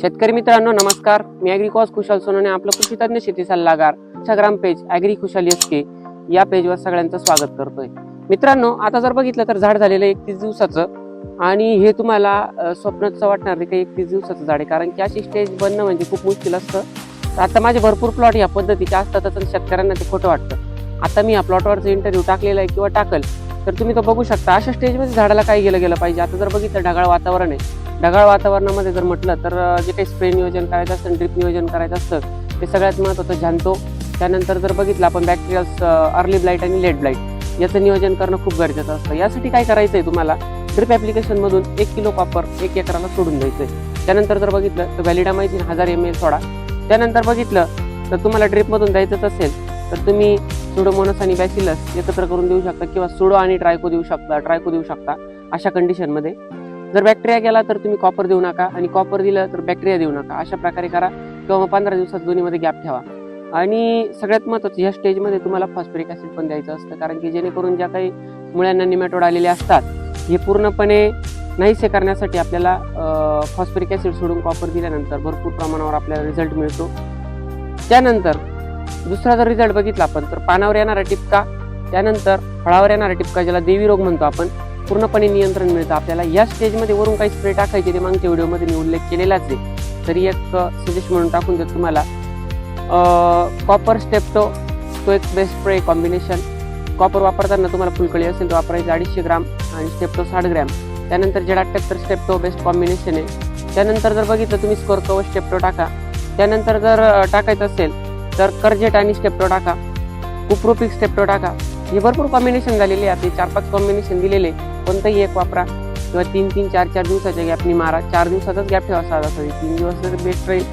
शेतकरी मित्रांनो नमस्कार. मी अॅग्रिकॉस खुशाल सोनवणे आपलं कृषी तज्ञ शेती सल्लागार Instagram page agri Khushal S K या पेजवर सगळ्यांचं स्वागत करतोय. मित्रांनो आता जर बघितलं तर झाड झालेलं एकतीस दिवसाचं आणि हे तुम्हाला स्वप्नचं वाटणार नाही काही एकतीस दिवसाचं झाड आहे? कारण की अशी स्टेज बनणं म्हणजे खूप मुश्किल असतं. तर आता माझे भरपूर प्लॉट या पद्धतीचे असतातच आणि शेतकऱ्यांना ते खोटं वाटतं. आता मी या प्लॉटवरचा इंटरव्ह्यू टाकलेला आहे किंवा टाकल तर तुम्ही तो बघू शकता अशा स्टेजमध्ये झाडाला काय गेलं गेलं पाहिजे? आता जर बघितलं ढगाळ वातावरण आहे ढगाळ वातावरणामध्ये जर म्हटलं तर जे काही स्प्रे नियोजन करायचं असतं ड्रिप नियोजन करायचं असतं ते सगळ्यात महत्त्वाचं जाणतो त्यानंतर जर बघितलं आपण बॅक्टेरियल्स अर्ली ब्लाईट आणि लेट ब्लाईट याचं नियोजन करणं खूप गरजेचं असतं. यासाठी काय करायचं आहे तुम्हाला ड्रिप ॲप्लिकेशनमधून एक किलो कॉपर एक एकराला सोडून द्यायचं आहे त्यानंतर जर बघितलं तर व्हॅलिडामायझिन हजार एम एल सोडा. त्यानंतर बघितलं तर तुम्हाला ड्रिपमधून द्यायचंच असेल तर तुम्ही सुडोमोनस आणि बॅसिलस एकत्र करून देऊ शकता किंवा सुडो आणि ट्रायको देऊ शकता ट्रायको देऊ शकता अशा कंडिशनमध्ये जर बॅक्टेरिया गेला तर तुम्ही कॉपर देऊ नका आणि कॉपर दिलं तर बॅक्टेरिया देऊ नका. अशा प्रकारे करा किंवा मग पंधरा दिवसात दोन्हीमध्ये गॅप ठेवा. आणि सगळ्यात महत्त्वाचं ह्या स्टेजमध्ये तुम्हाला फॉस्फरिक ॲसिड पण द्यायचं असतं. कारण की जेणेकरून ज्या काही मुळ्यांना निमॅटोड आलेले असतात हे पूर्णपणे नाहीसे करण्यासाठी आपल्याला फॉस्फरिक ॲसिड सोडून कॉपर दिल्यानंतर भरपूर प्रमाणावर आपल्याला रिझल्ट मिळतो. त्यानंतर दुसरा जर रिझल्ट बघितला आपण तर पानावर येणारा टिपका. त्यानंतर फळावर येणारा टिपका ज्याला देवी रोग म्हणतो आपण पूर्णपणे नियंत्रण मिळतं. आपल्याला या स्टेजमध्ये वरून काही स्प्रे टाकायचे ते मागच्या व्हिडिओमध्ये मी उल्लेख केलेलाच आहे. तरी एक सजेस्ट म्हणून टाकून देतो तुम्हाला. कॉपर स्टेप्टो तो एक बेस्ट स्प्रे कॉम्बिनेशन कॉपर वापरताना तुम्हाला फुलकळी असेल तर वापरायचं अडीचशे ग्राम आणि स्टेप्टो साठ ग्रॅम. त्यानंतर जेड अठ्ठ्याहत्तर स्टेप्टो बेस्ट कॉम्बिनेशन आहे. त्यानंतर जर बघितलं तुम्ही स्कोरको व स्टेप्टो टाका. त्यानंतर जर टाकायचं असेल तर कर्जेट आणि स्टेप्टो टाका. कुप्रोपिक स्टेप्टो टाका. हे भरपूर कॉम्बिनेशन झालेले आहे. चार पाच कॉम्बिनेशन दिलेले कोणतंही एक वापरा. किंवा तीन तीन चार चार दिवसाच्या गॅपनी मारा. चार दिवसाचाच गॅप ठेवा साधा सरी तीन दिवस तर बेस्ट राहील.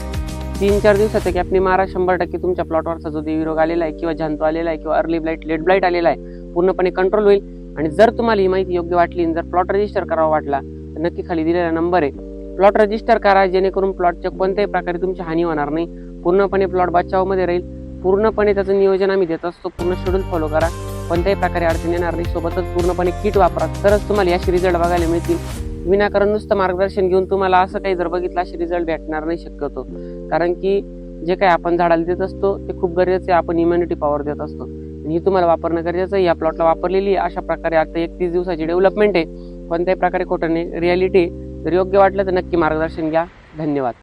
तीन चार दिवसाच्या गॅपनी मारा. शंभर टक्के तुमच्या प्लॉटवरचा जो देवी रोग आलेला आहे किंवा जंतू आलेला आहे किंवा अर्ली ब्लाईट लेट ब्लाईट आलेला आहे पूर्णपणे कंट्रोल होईल. आणि जर तुम्हाला ही माहिती योग्य वाटली आणि जर प्लॉट रजिस्टर करावा वाटला तर नक्की खाली दिलेला नंबर आहे. प्लॉट रजिस्टर करा जेणेकरून प्लॉटच्या कोणत्याही प्रकारे तुमची हानी होणार नाही. पूर्णपणे प्लॉट बचावमध्ये राहील. पूर्णपणे त्याचं नियोजन आम्ही देत असतो. पूर्ण शेड्यूल फॉलो करा. कोणत्याही प्रकारे अडचण येणार नाही सोबतच पूर्णपणे किट वापरा. तरच तुम्हाला याशी रिझल्ट बघायला मिळतील. विनाकारण नुसतं मार्गदर्शन घेऊन तुम्हाला असं काही जर बघितलं असे रिझल्ट भेटणार नाही शक्यतो. कारण की जे काही आपण झाडाला देत असतो ते खूप गरजेचं आहे आपण इम्युनिटी पॉवर देत असतो. आणि ही तुम्हाला वापरणं गरजेचं आहे. या प्लॉटला वापरलेली आहे. अशा प्रकारे आता एकतीस दिवसाची डेव्हलपमेंट आहे. कोणत्याही प्रकारे खोटं नाही. रियालिटी जर योग्य वाटलं तर नक्की मार्गदर्शन घ्या. धन्यवाद.